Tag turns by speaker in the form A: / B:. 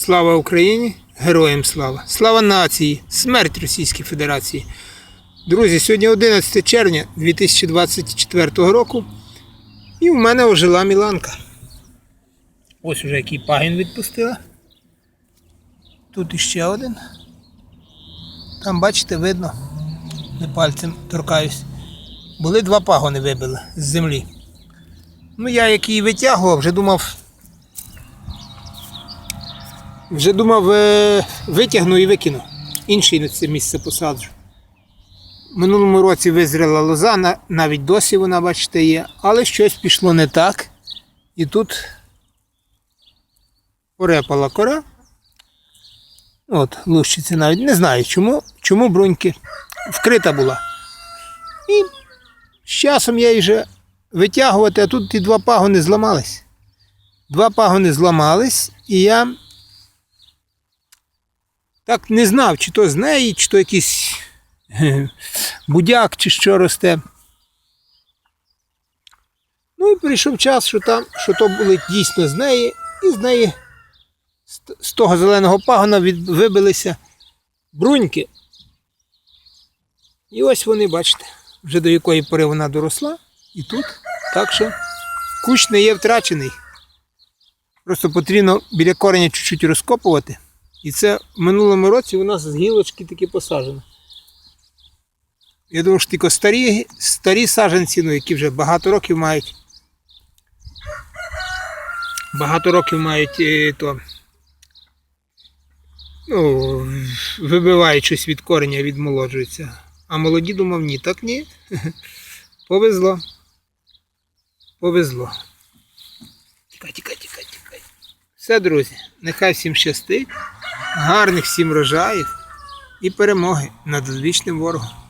A: Слава Україні! Героям слава! Слава нації! Смерть Російській Федерації! Друзі, сьогодні 11 червня 2024 року. І в мене ожила Міланка. Ось уже який пагін відпустила. Тут іще один. Там, бачите, видно, не пальцем торкаюсь. Були два пагони вибили з землі. Ну, я як її витягував, вже думав. Вже думав, е, витягну і викину. Інший на це місце посаджу. Минулому році визріла лоза, навіть досі вона, бачите, є, але щось пішло не так. І тут порепала кора. От, лущиться навіть. Не знаю чому, чому бруньки вкрита була. І з часом я її вже витягувати, а тут ті два пагони зламались. Два пагони зламались, і я так не знав, чи то з неї, чи то якийсь будяк, чи що росте. Ну і прийшов час, що там, що то були дійсно з неї, і з неї з того зеленого пагона вибилися бруньки. І ось вони, бачите, вже до якої пори вона доросла, і тут. Так що кущ не є втрачений. Просто потрібно біля кореня чуть-чуть розкопувати. І це в минулому році у нас з гілочки таки посаджено. Я думаю, що тільки старі, старі саджанці, ну, які вже багато років мають. Багато років мають е, то. Ну, вибивають щось від кореня, відмолоджуються. А молоді думав, ні, так ні. Повезло. Повезло. Тікай, тікай, тікай, тікай. Все, друзі, нехай всім щастить, гарних всім врожаїв і перемоги над одвічним ворогом.